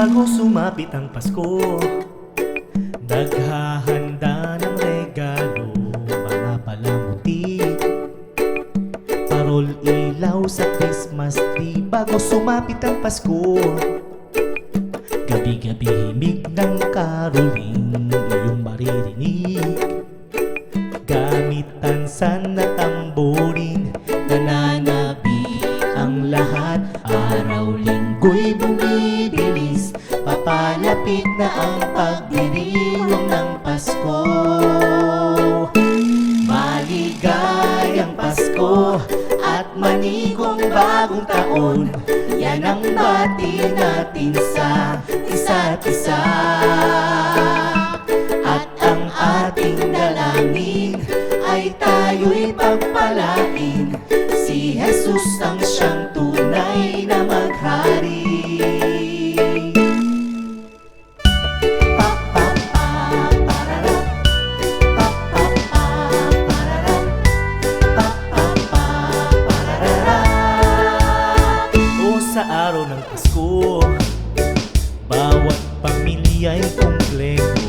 Bago sumapit ang Pasko Naghahanda Parol ilaw sa Christmas tree Bago sumapit ang Pasko. Gabi-gabi himig ng caroling Iyong maririnig. Gamit tansan na tamborin Nananabi ang lahat. Araw linggo'y bumibilis Papalapit na ang pagdiriwang ng Pasko At manigong bagong taon Yan ang bati natin sa isa't isa pamilya'y kumpleto.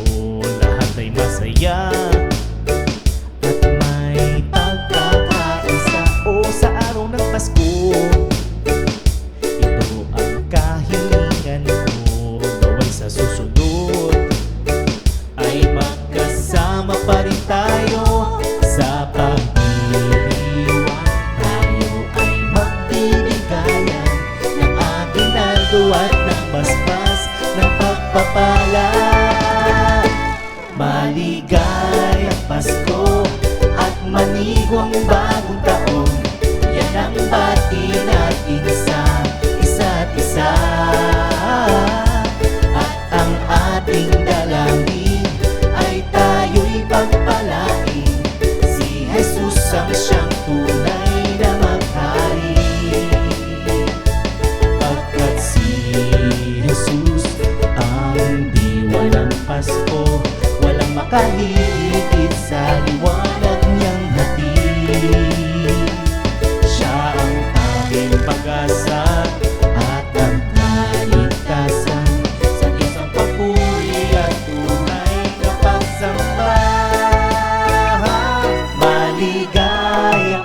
Lahat ay masaya. At may pagkakaisa. O sa araw ng Pasko Ito ang kahilingan ko. Naway sa susunod Ay magkasama pa rin tayo. Sa pagdiriwang Tayo Maligayang Pasko At manigwang bagong taon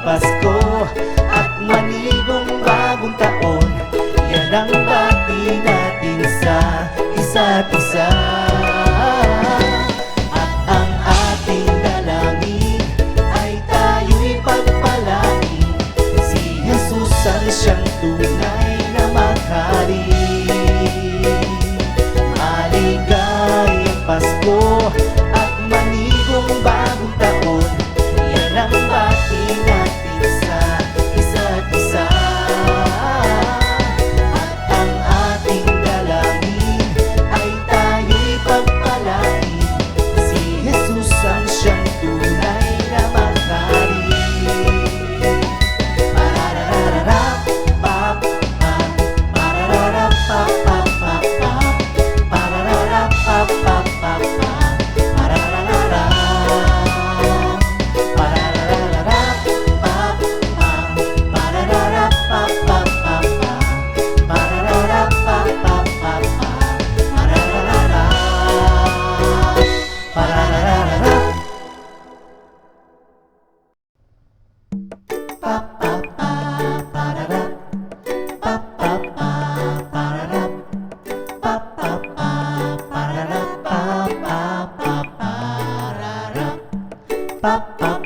Pasko at manigong bagong taon Yan ang bati natin sa isa't isa. Ang ating dalangin ay tayo'y pagpalain Si Jesus ang siyang tunay ba ba